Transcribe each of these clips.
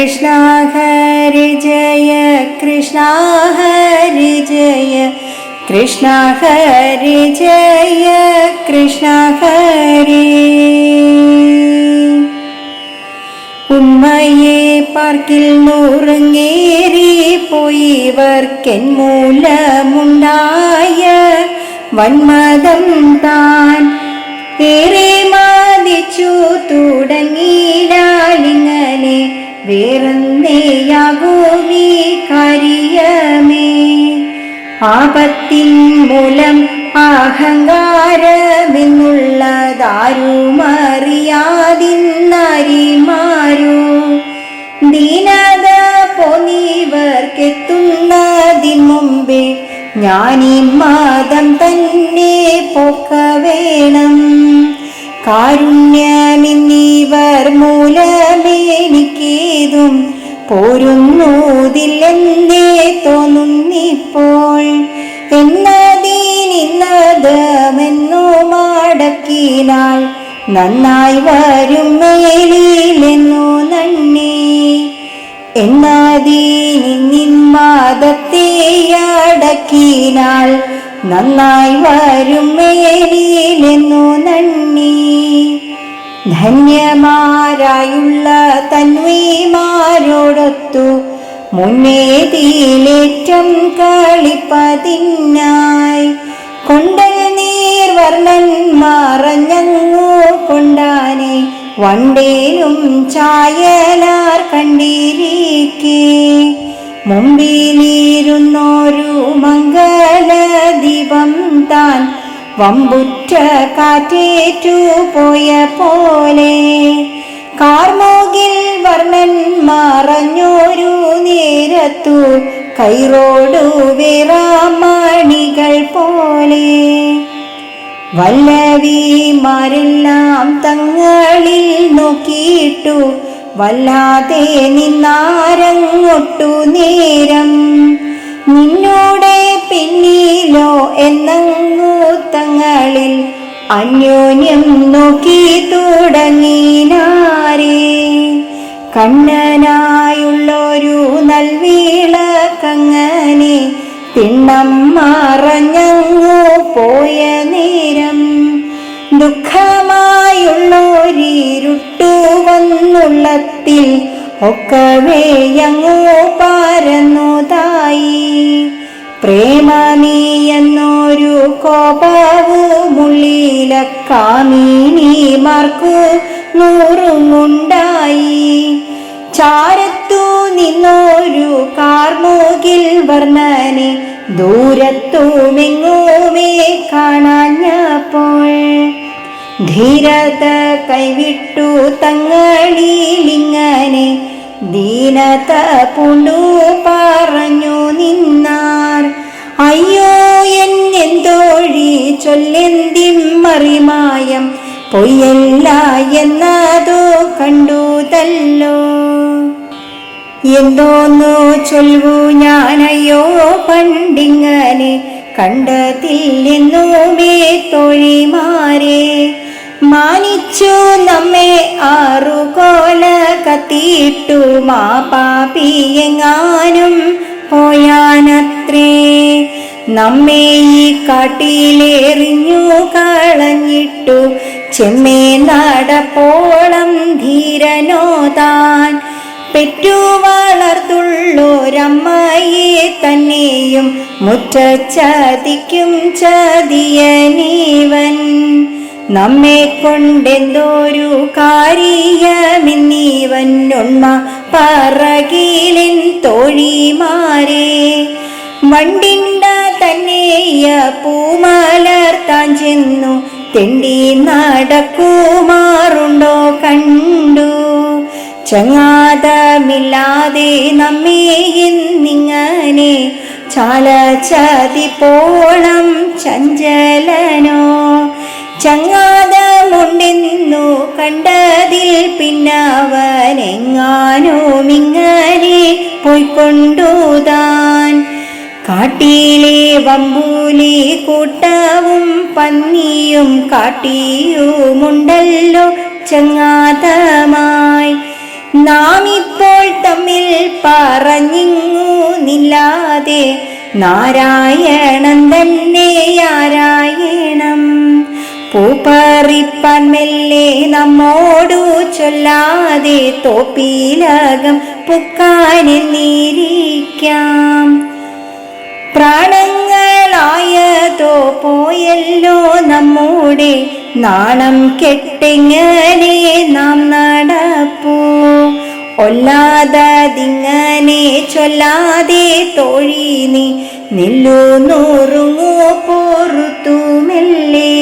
കൃഷ്ണ ഹരി ജയ കൃഷ്ണ ഹരി ജയ കൃഷ്ണ ഹരി ജയ കൃഷ്ണ ഹരി ഉമ്മയെ പാർക്കിൽ നൂറുങ്ങേറി പോയിവർക്കെൻ മൂലമുണ്ടായ വന്മതം താൻ ഏറെ മാതിച്ചു തുടങ്ങിയിടാലിങ്ങനെ വേറെന്തേയാകൂമീ കാര്യമേ. ആപത്തിൻ മൂലം അഹങ്കാരമെന്നുള്ളതാരുമറിയാതിന്നരിമാരോ. ദീനത പോന്നീവർക്കെത്തുന്നതിന് മുമ്പേ ഞാനീ മതം തന്നെ പൊക്ക വേണം കാരുണ്യമിന്നീവർ മൂലമേനിക്കേതും പോരുന്നൂതില്ലെന്നേ തോന്നുന്നിപ്പോൾ. എന്നതീനിന്നതമെന്നു മടക്കിനാൾ നന്നായി വരും മേലിലെന്നു നന്നി എന്നതീനിന്മാദത്തെ അടക്കിനാൾ നന്നായി വരും മേലിലെന്നു നന്ദി. ധന്യമാരായുള്ള തന്വിമാരോടൊത്തു മുന്നേതിയിലേറ്റം കളിപ്പതിനായി. കൊണ്ടൽ നീർവർണൻ മറഞ്ഞങ്ങു കൊണ്ടാനെ വണ്ടേലും ചായലാർ കണ്ടിരിക്കേ. മുമ്പിലിരുന്നോരു മംഗളദീപം താൻ വമ്പുറ്റ കാറ്റേറ്റു പോയ പോലെ കാർമോകിൽ വർണൻ മറഞ്ഞോരു നേരത്തു കൈറോടു വിറാമണികൾ പോലെ. വല്ലവിമാരെല്ലാം തങ്ങളിൽ നോക്കിയിട്ടു വല്ലാതെ നിന്നാരങ്ങൊട്ടു നേരം. നിന്നോടെ പിന്നിലോ എന്നങ്ങു തങ്ങളിൽ അന്യോന്യം നോക്കി തുടങ്ങിനാരേ. കണ്ണനായുള്ളൊരു നൽവീളക്കങ്ങനെ തിണ്ണം മറഞ്ഞങ്ങു പോയ നേരം ദുഃഖമായുള്ളൊരിരുട്ടു വന്നുള്ളത്തിൽ ഒക്കവേയങ്ങു പരന്നുതായി പ്രേമ കോപാവ് കോപവുമുള്ളില കാമിനിമാർക്കു നൂറുമുണ്ടായി. ചാരത്തു നിന്നൊരു കാർമൂകിൽ വർണനെ ദൂരത്തുമെങ്ങുമേ കാണാഞ്ഞപ്പോൾ. ധീരത കൈവിട്ടു തങ്ങളിലിങ്ങനെ ദീനത പൂണ്ടു പറഞ്ഞു നിന്നാർ. അയ്യോ എന്നെന്തോഴി ചൊല്ലെന്തിം മറിമായം. പൊയ്യല്ല എന്നതോ കണ്ടുതല്ലോ. എന്തോന്നു ചൊൽവു ഞാനയ്യോ പണ്ടിങ്ങനെ കണ്ടതില്ലെന്നുമേ തൊഴിമാരെ. മാനിച്ചു നമ്മെ ആറുകോല കത്തിയിട്ടു മാ പാപിയെങ്ങാനും പോയാനത്രേ. നമ്മെ ഈ കാട്ടിലേറിഞ്ഞു കളഞ്ഞിട്ടു. ചെമ്മേ നടപ്പോളം ധീരനോ താൻ. പെറ്റു വളർത്തുള്ളോരമ്മയെ തന്നെയും മുറ്റച്ചതിക്കും ചതിയനീവൻ. നമ്മെ കൊണ്ടെന്തോരു കാര്യമിന്നീവൻ. ഉണ്മ പറകിലിൻ തോഴിമാരെ വണ്ടിണ്ട തന്നെയ പൂമലർത്താൻ ചെന്നു. തെണ്ടി നടക്കുമാറുണ്ടോ കണ്ടു. ചങ്ങാതമില്ലാതെ നമ്മെ നിങ്ങനെ ചാല ചതിപ്പോളം ചഞ്ചലനോ. ചങ്ങാതമുണ്ടെന്നു കാട്ടിലെ വമ്പൂലി കൂട്ടവും പന്നിയും കാട്ടിയുമുണ്ടല്ലോ ചങ്ങാതമായി. നാം ഇപ്പോൾ തമ്മിൽ പറഞ്ഞിങ്ങു നില്ലാതെ നാരായണൻ തന്നെ ആരായണം. പൂപ്പറിപ്പാൻ മെല്ലെ നമ്മോടു ചൊല്ലാതെ തോപ്പിലകം പുക്കാനെന്നിരിക്കാം പ്രാണങ്ങളായതോ പോയല്ലോ നമ്മുടെ. നാണം കെട്ടിങ്ങനെ നാം നടപ്പൂ. ഒല്ലാതതിങ്ങനെ ചൊല്ലാതെ തോഴി നീ നില്ലു നൂറുങ്ങു പോറുത്തുമെല്ലേ.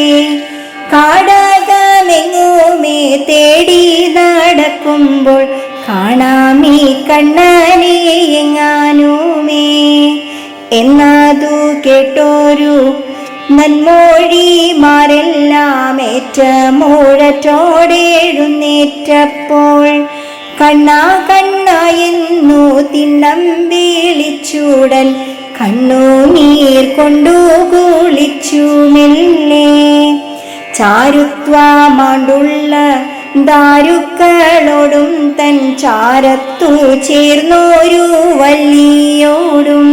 കാടകമെങ്ങുമേ തേടി നടക്കുമ്പോൾ കാണാമീ കണ്ണനെ എങ്ങാനുമേ. എന്നതു കേട്ടോരു നന്മൊഴിമാരെല്ലാം മോഴറ്റോടെഴുന്നേറ്റപ്പോൾ കണ്ണാ കണ്ണ എന്നു തിണ്ണം കണ്ണു നീർ കൊണ്ടു കുളിച്ചു മെല്ലെ ചാരുത്വമാണ്ടുള്ള ദാരുക്കളോടും തൻ ചാരത്തു ചേർന്നോരു വള്ളിയോടും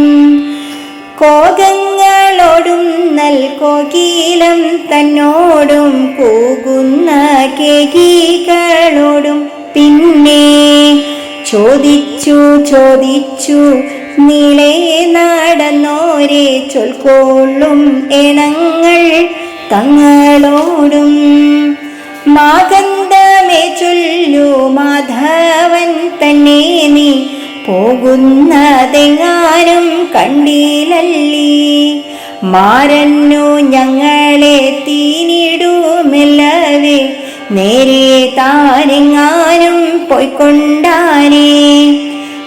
കോകങ്ങളോടും നൽ കോകിലം തന്നോടും കൂകുന്ന കേകികളോടും. പിന്നെ ചോദിച്ചു ചോദിച്ചു നീളെ നടന്നോരെ ചൊൽക്കൊള്ളും എണങ്ങൾ തങ്ങളോടും. മാകന്ദമേ ചൊല്ലു മാധവൻ തന്നെ നീ പോകുന്നതെങ്ങാനും കണ്ടിലല്ലി. മാരന്നു ഞങ്ങളെ തീനിടുമെല്ലവേ. നേരെ താനെങ്ങാനും പോയിക്കൊണ്ടാനേ.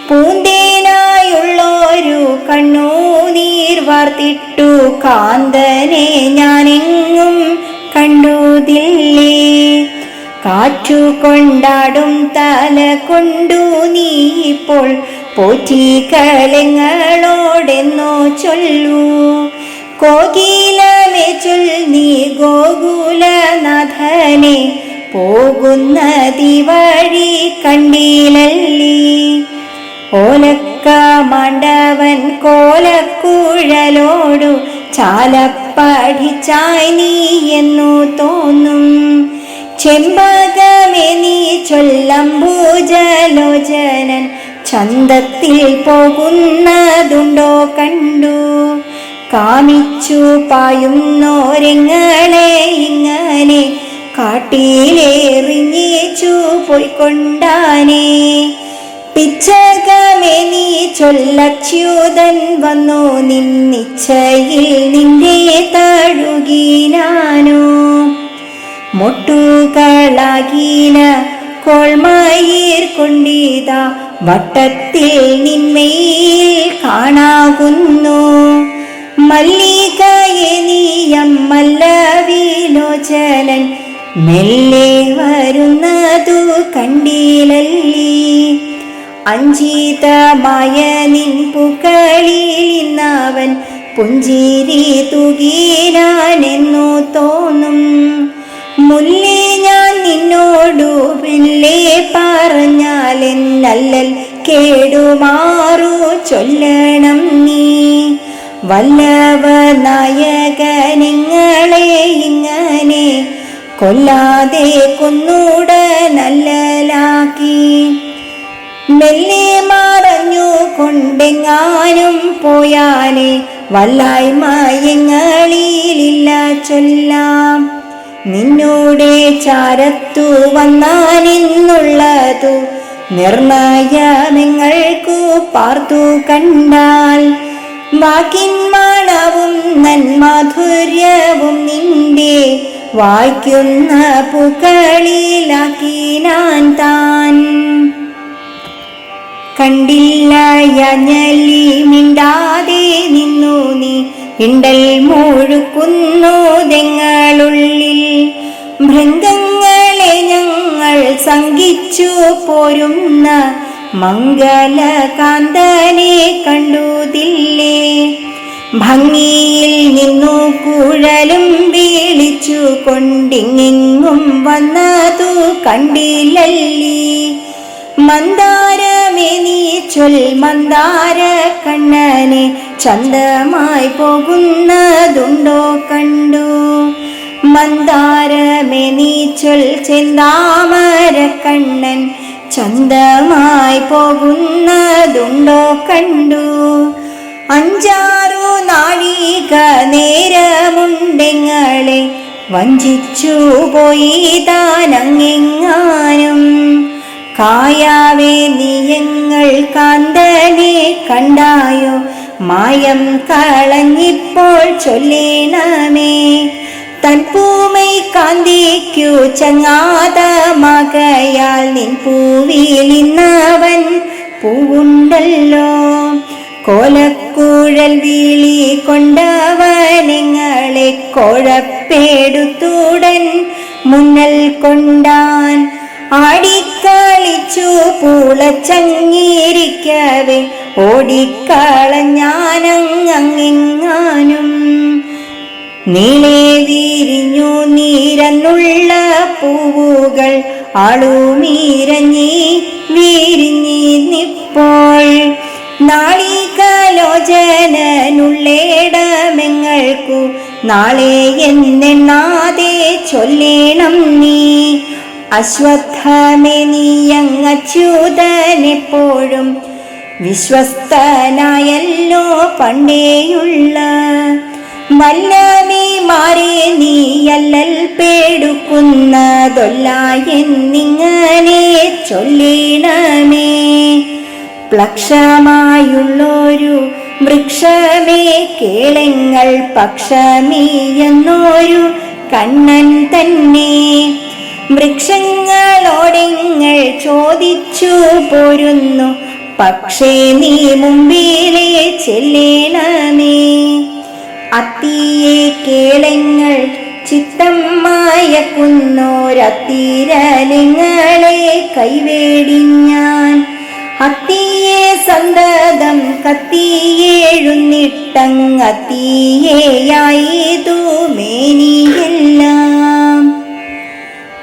പൂന്തേനായുള്ളൊരു കണ്ണുനീർ വാർത്തിട്ടു കാന്തനെ ഞാനെങ്ങും കണ്ടുതില്ലേ കാറ്റു കൊണ്ടാടും തല കൊണ്ടു നീ ഇപ്പോൾ പോറ്റി കലങ്ങളോടെന്നോ ചൊല്ലൂ. കോകിലമേ നീ ഗോകുലനാഥനെ പോകുന്നതി വഴി കണ്ടിലല്ലി. ഓലക്ക മണ്ഡവൻ കോലക്കുഴലോടു ചാലപ്പടിച്ചായി നീ എന്നു തോന്നും. ചെമ്പകമേ ചന്തത്തിൽ പോകുന്നതുണ്ടോ കണ്ടു? കാമിച്ചു പായുന്നോരെങ്ങളെ ഇങ്ങനെ? കാട്ടിലേറിഞ്ഞേച്ചു പോയിക്കൊണ്ടാനേ പിച്ചകമേ വന്നു. നിന്നിച്ചയിൽ നിന്റെ തഴുകിനാനോ മൊട്ടുകളാകീന കോൾമയിർ കൊണ്ടിത വട്ടത്തിൽ നിന്മയിൽ കാണാകുന്നു. മല്ലികയെ നീയം മല്ലവിലോചനൻ മെല്ലെ വരുന്നതു കണ്ടിലല്ലി. അഞ്ചിതമായ നിൻ പുകളിൽ ഇന്നവൻ പുഞ്ചിരി തുകീരാനെന്നു തോന്നും. മുല്ലേ ഞാൻ നിന്നോടു പിള്ളേ പറഞ്ഞാൽ എന്നല്ലൽ കേടുമാറു ചൊല്ലണം നീ. വല്ലവ നായകനിങ്ങളെ ഇങ്ങനെ കൊല്ലാതെ കൊന്നൂട നല്ലലാക്കി. മെല്ലെ മറഞ്ഞു കൊണ്ടെങ്ങാനും പോയാലേ വല്ലായ്മയങ്ങളിലില്ല ചൊല്ലാം. നിന്നോടെ ചാരത്തു വന്നാനെന്നുള്ളതു നിർണയമെങ്ങൾക്കു പാർത്തു കണ്ടാൽ. വാക്കിൻ മണവും നന്മാധുര്യവും നിന്റെ വായിക്കുന്ന പുകളിലാക്കി ഞാൻ താൻ. കണ്ടില്ല യഞ്ഞലി മിണ്ടാതെ നിന്നു നീ ഇണ്ടൽ മുഴുക്കുന്നു തെങ്ങളുള്ളിൽ. ഭൃംഗങ്ങളെ ഞങ്ങൾ സംഘിച്ചു പോരുന്ന മംഗലകാന്തനെ കണ്ടുതില്ലേ. ഭംഗിയിൽ നിന്നു കുഴലും വീളിച്ചു കൊണ്ടിങ്ങെങ്ങും വന്നതു കണ്ടില്ലല്ലി. മന്ദാരമേ നീ ചൊൽ മന്ദാര കണ്ണനെ ചന്തമായി പോകുന്നതുണ്ടോ കണ്ടു? മന്ദാരമേ നീ ചൊൽ ചെന്താമര കണ്ണൻ ചന്തമായി പോകുന്നതുണ്ടോ കണ്ടു? അഞ്ചാറു നാഴിക നേരമുണ്ടെങ്ങളെ വഞ്ചിച്ചു പോയി താനങ്ങെങ്ങാനും കായാവേ നീയങ്ങൾ കാന്തനെ കണ്ടായോ? മായം കളഞ്ഞിപ്പോൾ ചൊല്ലേണമേ. തൻപൂമൈ കാന്തിക്കു ചങ്ങാതമകയാൽ നിൻ പൂവിൽ ഇന്നവൻ പൂവുണ്ടല്ലോ. കോലക്കൂഴൽ വീളി കൊണ്ടവനങ്ങളെ കോഴപ്പേടുത്തുടൻ മുന്നൽ കൊണ്ടാൻ ആടിക്കളിച്ചു പൂളച്ചങ്ങീരിക്കവേ ഓടിക്കളഞ്ഞാനങ്ങിങ്ങാനും നീളെ വിരിഞ്ഞു നീരന്നുള്ള പൂവുകൾ ആളുമീരഞ്ഞി വിരിഞ്ഞി നിപ്പോൾ. നാളികലോചനുള്ളേടമെങ്ങൾക്കു നാളെ എന്നെണ്ണാതെ ചൊല്ലേണം നീ. അശ്വത്ഥമേ നീയങ്ങച്യുതനെപ്പോഴും വിശ്വസ്തനായല്ലോ പണ്ടേയുള്ള. വല്ലമേ മാറി നീയല്ലൽ പേടുക്കുന്നതൊല്ല എന്നിങ്ങനെ ചൊല്ലിണമേ. പ്ലക്ഷമായുള്ളൊരു വൃക്ഷമേ കേളങ്ങൾ പക്ഷമേ എന്നൊരു കണ്ണൻ തന്നെ. വൃക്ഷങ്ങളോടെങ്ങൾ ചോദിച്ചു പോരുന്നു. പക്ഷേ നീ മുമ്പിലേ ചെല്ലേണമേ. അത്തിയെ കേളങ്ങൾ ചിത്തം കൈവേടി കൈവേടിഞ്ഞാൻ. അത്തിയെ സന്തതം കത്തിയേഴുന്നിട്ടങ്ങത്തിയേയായി മേനിയെല്ലാം